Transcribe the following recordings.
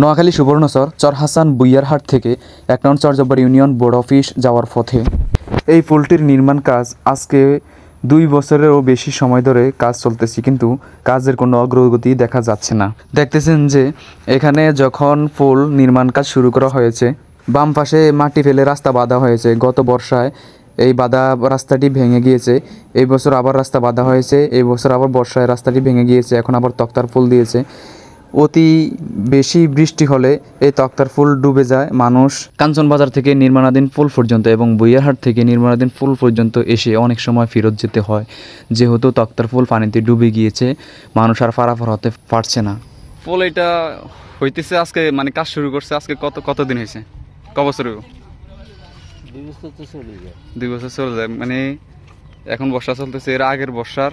নোয়াখালী সুবর্ণচর চরহাসান বুইয়ারহাট থেকে এক নং চরজব্বর ইউনিয়ন বোর্ড অফিস যাওয়ার পথে। এই পুলটির নির্মাণ কাজ আজকে দুই বছরেরও বেশি সময় ধরে কাজ চলতেছে, কিন্তু কাজের কোনো অগ্রগতি দেখা যাচ্ছে না। দেখতেছেন যে, এখানে যখন পুল নির্মাণ কাজ শুরু করা হয়েছে, বাম পাশে মাটি ফেলে রাস্তা বাঁধা হয়েছে। গত বর্ষায় এই বাঁধা রাস্তাটি ভেঙে গিয়েছে, এই বছর আবার রাস্তা বাঁধা হয়েছে, এই বছর আবার বর্ষায় রাস্তাটি ভেঙে গিয়েছে, এখন আবার তক্তার ফুল দিয়েছে। অতি বেশি বৃষ্টি হলে এই তক্তার ফুল ডুবে যায় মানুষ কাঞ্চন বাজার থেকে নির্মাণাধীন ফুল পর্যন্ত এবং বইয়ারহাট থেকে নির্মাণাধীন ফুল পর্যন্ত এসে অনেক সময় ফেরত যেতে হয়। যেহেতু তক্তার ফুল পানিতে ডুবে গিয়েছে মানুষ আর ফারাফার হতে পারছে না। ফুল এটা হইতেছে আজকে মানে কাজ শুরু করছে আজকে কত কতদিন হয়েছে ক বছর দুই বছর চলে যায়। মানে এখন বর্ষা চলতেছে এর আগের বর্ষার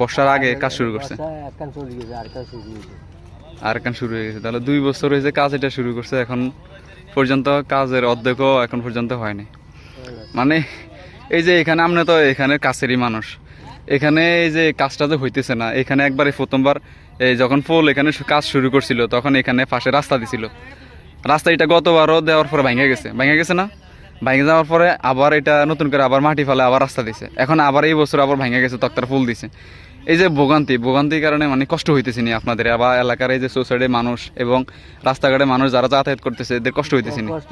বর্ষার আগে কাজ শুরু করছে। আর কাজ শুরু হয়ে গেছে। তাহলে দুই বছর হয়েছে কাজ এটা শুরু করছে, এখন পর্যন্ত কাজের অর্ধেকও এখন পর্যন্ত হয়নি মানে এই যে এখানে আমরা তো এখানে কাছেরই মানুষ। এখানে এই যে কাজটা যে হইতেছে না, এখানে একবারে প্রথমবার এই যখন ফুল এখানে কাজ শুরু করছিল, তখন এখানে পাশে রাস্তা দিছিল। রাস্তা এটা গতবারও দেওয়ার পরে ভেঙে গেছে। ভেঙে গেছে না? ভেঙে যাওয়ার পরে আবার এটা নতুন করে আবার মাটি ফেলে আবার রাস্তা দিছে। এখন আবার এই বছর আবার ভেঙে গেছে, তক্তার ফুল দিছে। এই যে ভোগান্তি ভোগান্তির কারণে মানে কষ্ট হইতেছে নি আপনাদের আবার এলাকার এই যে সোসাইটির মানুষ এবং রাস্তাঘাটে মানুষ যারা যাতায়াত করতেছে এদের কষ্ট হইতেছে নি? কষ্ট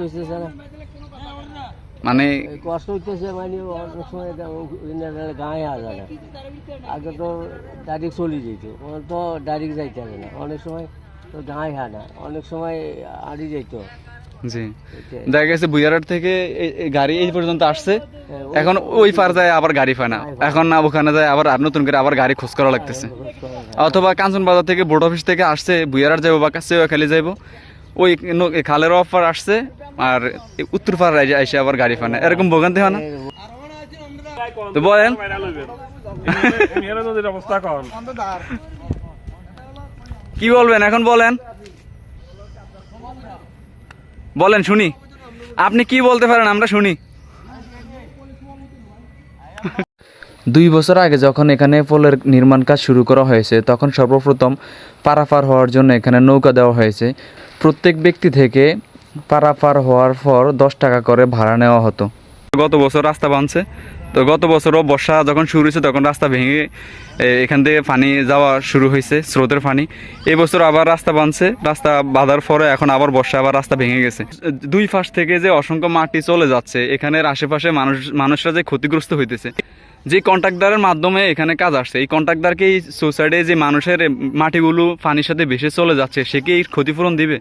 মানে কষ্ট হইতেছে মানে অনেক সময় গায়ে আসা না আগে তো ডাইরেক্ট চলে যেত তো ডাইরেক্ট যাইতে হবে না। অনেক সময় তো গায়ে হয় না অনেক সময় আড়ি যাইতো। জি। দেখা গেছে বুইয়ারহাট থেকে গাড়ি এই পর্যন্ত আসছে। হ্যাঁ, এখন ওই পার যায় আবার গাড়ি পায় না। এখন না ওখানে যায় আবার আর নতুন করে আবার গাড়ি খোঁজ করা লাগতেছে। অথবা কাঞ্চন বাজার থেকে বোর্ড অফিস থেকে আসছে বুইয়ারহাট যাব বা কাছে খালি যাইবো। ওই খালের অফার আসছে আর উত্তর পাড় এসে আবার গাড়ি পায় না। এরকম ভোগান্তি হয় না? তো বলেন। কি বলবেন এখন বলেন। বলেন শুনি। আপনি কি বলতে পারেন? আমরা শুনি। দুই বছর আগে যখন এখানে পোলের নির্মাণ কাজ শুরু করা হয়েছে তখন সর্বপ্রথম পারাপার হওয়ার জন্য এখানে নৌকা দেওয়া হয়েছে। প্রত্যেক ব্যক্তি থেকে পারাপার হওয়ার পর দশ টাকা করে ভাড়া নেওয়া হতো। গত বছর রাস্তা বানছে। তো গত বছরও বর্ষা যখন শুরু হয়েছে, তখন রাস্তা ভেঙে এখান থেকে পানি যাওয়া শুরু হয়েছে, স্রোতের পানি। এই বছর আবার রাস্তা বানছে রাস্তা বাঁধার পরে এখন আবার বর্ষা, আবার রাস্তা ভেঙে গেছে। দুই পাশ থেকে যে অসংখ্য মাটি চলে যাচ্ছে, এখানের আশেপাশে মানুষ, মানুষরা যে ক্ষতিগ্রস্ত হইতেছে, যে কন্ট্রাক্টরের মাধ্যমে এখানে কাজ আসছে, এই কন্ট্রাক্টরকে এই সোসাইটি যে মানুষের মাটিগুলো পানির সাথে ভেসে চলে যাচ্ছে, সে কি ক্ষতিপূরণ দিবে?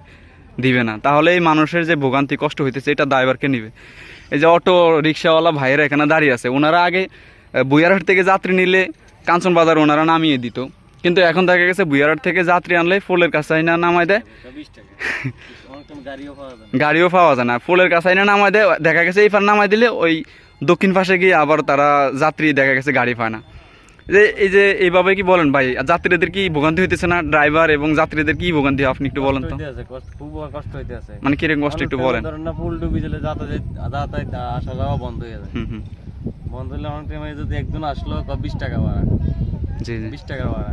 দিবে না। তাহলে এই মানুষের যে ভোগান্তি, কষ্ট হইতেছে, এটা ড্রাইভারকে নিবে। এই যে অটো রিক্সাওয়ালা ভাইয়েরা এখানে দাঁড়িয়ে আছে ওনারা আগে বুয়ারহাট থেকে যাত্রী নিলে কাঞ্চন বাজার ওনারা নামিয়ে দিত। কিন্তু এখন দেখা গেছে বুয়ারহাট থেকে যাত্রী আনলে ফুলের কাছে না নামায় দেয়। গাড়িও পাওয়া যায় না। ফুলের কাছে না নামায় দেয় দেখা গেছে এই পার নামায় দিলে ওই দক্ষিণ পাশে গিয়ে আবার তারা যাত্রী দেখা গেছে গাড়ি পায় না। যে এই যে এইভাবে কি বলেন ভাই? যাত্রীদের কি ভোগান্তি হইতেছে না? ড্রাইভার এবং যাত্রীদের কি ভোগান্তি? আপনি একটু বলেন তো। খুব কষ্ট হইতে আছে। মানে কীরকম কষ্ট একটু বলেন। ধরেন না ফুল ডুবি গেলে যাতায়াত আসা যাওয়া বন্ধ হয়ে যায়। বন্ধ হলে অনেক টাইমে যদি একজন আসলো বিশ টাকা ভাড়া? জি জি। বিশ টাকা ভাড়া।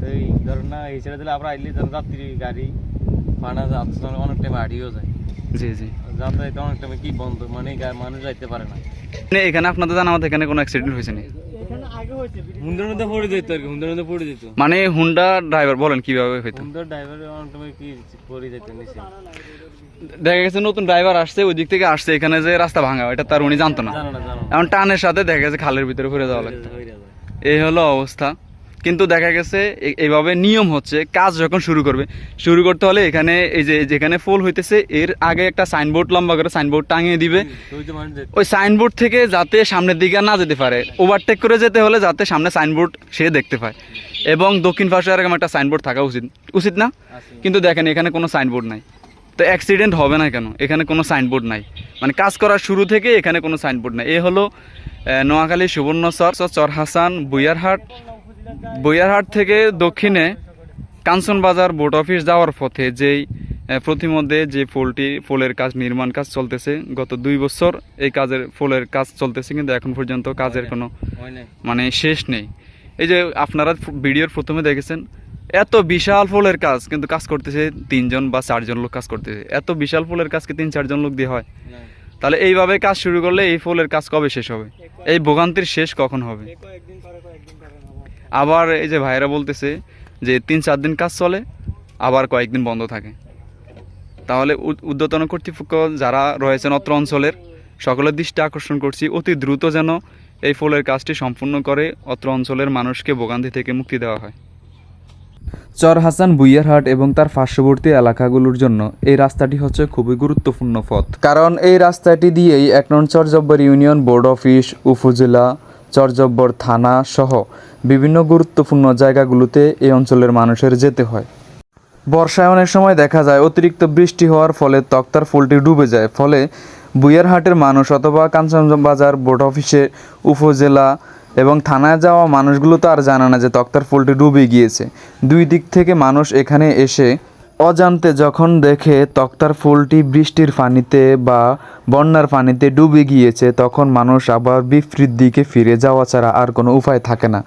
তো এই ধরেন না এই ছেড়ে দিলে আমরা আইলে ধরেন যাত্রী গাড়ি ভাড়া যাচ্ছে অনেক টাইম হারিয়েও যায়। জি জি। যাতায়াত অনেক টাইমে কি বন্ধ? মানে মানুষ যাইতে পারে না। মানে এখানে আপনাদের জানা মতো এখানে কোনো অ্যাক্সিডেন্ট হয়েছে না হুন্ডার মধ্যে পড়ে যেত আর কি হুন্ডার মধ্যে পড়ে যেত। মানে হুন্ডা ড্রাইভার বলেন কীভাবে হইতো? হুন্ডার ড্রাইভার কি পড়ে যেত নিচে। দেখা গেছে নতুন ড্রাইভার আসছে ওই দিক থেকে আসছে এখানে যে রাস্তা ভাঙা এটা তার উনি জানতো না। জানো না জানো না। এখন টানের সাথে দেখা গেছে খালের ভিতরে ঘুরে যাওয়া লাগতো। এই হলো অবস্থা। কিন্তু দেখা গেছে এইভাবে নিয়ম হচ্ছে কাজ যখন শুরু করবে শুরু করতে হলে এখানে এই যে যেখানে ফুল হইতেছে এর আগে একটা সাইনবোর্ড লম্বা করে সাইনবোর্ড টাঙিয়ে দিবে। ওই যেত। ওই সাইনবোর্ড থেকে যাতে সামনের দিকে না যেতে পারে ওভারটেক করে যেতে হলে যাতে সামনে সাইনবোর্ড সে দেখতে পায়। এবং দক্ষিণ পাশে এরকম একটা সাইনবোর্ড থাকা উচিত উচিত না? কিন্তু দেখেন এখানে কোনো সাইনবোর্ড নাই। তো অ্যাক্সিডেন্ট হবে না কেন? এখানে কোনো সাইনবোর্ড নাই। মানে কাজ করার শুরু থেকে এখানে কোনো সাইনবোর্ড নাই। এ হলো নোয়াখালী সুবর্ণচর চর হাসান বুইয়ারহাট বইয়ারহাট থেকে দক্ষিণে কাঞ্চন বাজার বোর্ড অফিস যাওয়ার পথে যেই প্রতিমধ্যে যে পোলটি পোলের কাজ নির্মাণ কাজ চলতেছে গত দুই বছর এই কাজের পোলের কাজ চলতেছে কিন্তু এখন পর্যন্ত কাজের কোনো মানে শেষ নেই। এই যে আপনারা ভিডিওর প্রথমে দেখেছেন এত বিশাল ফুলের কাজ কিন্তু কাজ করতেছে তিনজন বা চারজন লোক কাজ করতেছে। এত বিশাল ফুলের কাজকে তিন চারজন লোক দিয়ে হয়? তাহলে এইভাবে কাজ শুরু করলে এই ফুলের কাজ কবে শেষ হবে? এই ভোগান্তির শেষ কখন হবে? আবার এই যে ভাইরা বলতেছে যে তিন চার দিন কাজ চলে, আবার কয়েকদিন বন্ধ থাকে। তাহলে উদ- ঊর্ধ্বতন কর্তৃপক্ষ যারা রয়েছেন অত্র অঞ্চলের, সকলের দৃষ্টি আকর্ষণ করছি, অতি দ্রুত যেন এই ফুলের কাজটি সম্পূর্ণ করে অত্র অঞ্চলের মানুষকে ভোগান্তি থেকে মুক্তি দেওয়া হয়। চর হাসান বুইয়ারহাট এবং তার পার্শ্ববর্তী এলাকাগুলোর জন্য এই রাস্তাটি হচ্ছে খুবই গুরুত্বপূর্ণ পথ। কারণ এই রাস্তাটি দিয়েই এক নন চর চরজব্বর ইউনিয়ন বোর্ড অফিস, উপজেলা চরজব্বর থানা সহ বিভিন্ন গুরুত্বপূর্ণ জায়গাগুলোতে এই অঞ্চলের মানুষের যেতে হয়। বর্ষায় অনেক সময় দেখা যায় অতিরিক্ত বৃষ্টি হওয়ার ফলে তক্তার ফুলটি ডুবে যায়। ফলে বুইয়ারহাটের মানুষ অথবা কাঞ্চনবাজার বোর্ড অফিসে, উপজেলা এবং থানায় যাওয়া মানুষগুলো তো আর জানে না যে তক্তার ফুলটি ডুবে গিয়েছে। দুই দিক থেকে মানুষ এখানে এসে অজান্তে যখন দেখে তক্তার ফুলটি বৃষ্টির পানিতে বা বন্যার পানিতে ডুবে গিয়েছে, তখন মানুষ আবার বিপরীত দিকে ফিরে যাওয়া ছাড়া আর কোনো উপায় থাকে না।